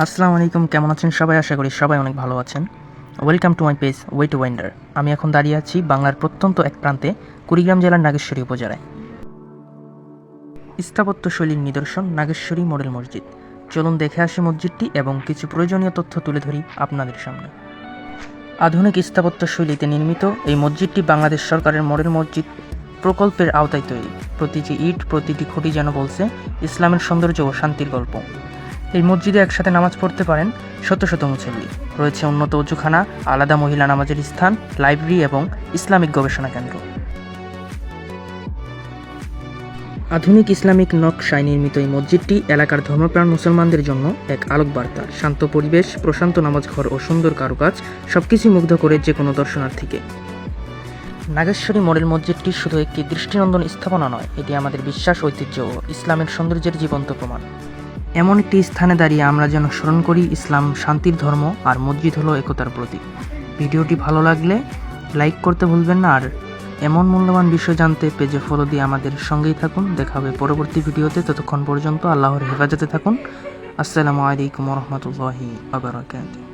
আসসালামু আলাইকুম, কেমন আছেন সবাই? আশা করি সবাই অনেক ভালো আছেন। Welcome to my page way to wonder আমি এখন দাঁড়িয়ে আছি বাংলার প্রত্যন্ত এক প্রান্তে, কুড়িগ্রাম জেলার নাগেশ্বরী উপজেলায়। স্থাপত্য শৈলীর নিদর্শন, নাগেশ্বরী মডেল মসজিদ। চলুন দেখে আসি মসজিদটি এবং কিছু প্রয়োজনীয় তথ্য তুলে ধরি আপনাদের সামনে। আধুনিক স্থাপত্য শৈলীতে নির্মিত এই মসজিদটি বাংলাদেশ সরকারের মডেল মসজিদ প্রকল্পের আওতায় তৈরি। প্রতিটি ইট, প্রতিটি খুঁটি যেন বলছে, ইসলামের সৌন্দর্য ও শান্তির গল্প। এই মসজিদে একসাথে নামাজ পড়তে পারেন শত শত মুসল্লি। রয়েছে উন্নত উজুখানা আলাদা মহিলা নামাজের স্থান, লাইব্রেরি এবং ইসলামিক গবেষণা কেন্দ্র। আধুনিক ইসলামিক নকশায় নির্মিত এই মসজিদটি এলাকার ধর্মপ্রাণ মুসলমানদের জন্য এক আলোক বার্তা শান্ত পরিবেশ, প্রশান্ত নামাজ ঘর ও সুন্দর কারুকাজ সবকিছুই মুগ্ধ করে যে কোনো দর্শনার্থীকে। নাগেশ্বরী মডেল মসজিদটি শুধু একটি দৃষ্টিনন্দন স্থাপনা নয়, এটি আমাদের বিশ্বাস, ঐতিহ্য ও ইসলামের সৌন্দর্যের জীবন্ত প্রমাণ। এমন একটি স্থানে দাঁড়িয়ে আমরা যেন স্মরণ করি ইসলাম, শান্তির ধর্ম আর মসজিদ হলো একতার প্রতীক। ভিডিওটি ভালো লাগলে লাইক করতে ভুলবেন না আর এমন মূল্যবান বিষয় জানতে পেজে ফলো দিয়ে আমাদের সঙ্গেই থাকুন। দেখা হবে পরবর্তী ভিডিওতে। ততক্ষণ পর্যন্ত আল্লাহর হেফাজতে থাকুন। আসসালামু আলাইকুম রহমতুল্লাহি আবরাকাতুহ